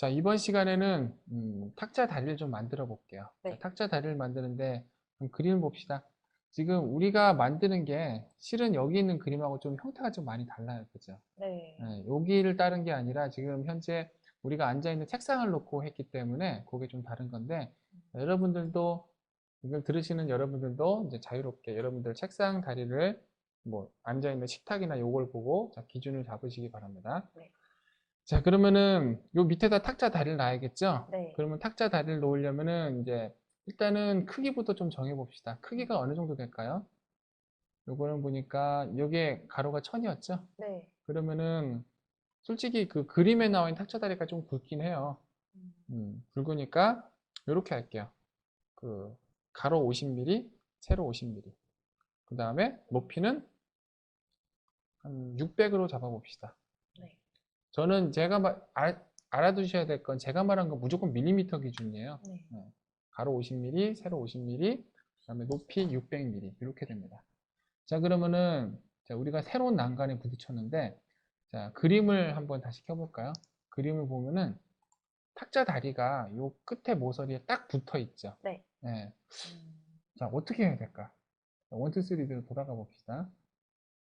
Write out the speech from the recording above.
자, 이번 시간에는 음, 탁자 다리를 좀 만들어 볼게요. 네. 자, 탁자 다리를 만드는데 좀 그림을 봅시다. 지금 우리가 만드는 게 실은 여기 있는 그림하고 좀 형태가 좀 많이 달라요. 그죠? 네. 네, 여기를 따른 게 아니라 지금 현재 우리가 앉아 있는 책상을 놓고 했기 때문에 그게 좀 다른 건데 여러분들도 이걸 들으시는 여러분들도 이제 자유롭게 여러분들 책상 다리를 뭐 앉아 있는 식탁이나 요걸 보고 자, 기준을 잡으시기 바랍니다. 네. 자 그러면은 요 밑에다 탁자 다리를 놔야겠죠? 네. 그러면 탁자 다리를 놓으려면은 이제 일단은 크기부터 좀 정해 봅시다. 크기가 어느 정도 될까요? 요거는 보니까 요게 가로가 천이었죠? 네. 그러면은 솔직히 그 그림에 나와 있는 탁자 다리가 좀 굵긴 해요. 음, 음, 굵으니까 이렇게 할게요. 그 가로 50mm, 세로 50mm. 그 다음에 높이는 한 600으로 잡아봅시다. 네. 저는 제가 말, 알, 알아두셔야 될 건 제가 말한 건 무조건 밀리미터 기준이에요. 네. 가로 50mm, 세로 50mm, 그 다음에 높이 600mm 이렇게 됩니다. 자 그러면은 자, 우리가 새로운 난간에 부딪혔는데 자 그림을 한번 다시 켜볼까요? 그림을 보면은 탁자 다리가 요 끝에 모서리에 딱 붙어 있죠. 네. 네. 음, 자 어떻게 해야 될까? 원투 쓰리로 돌아가 봅시다.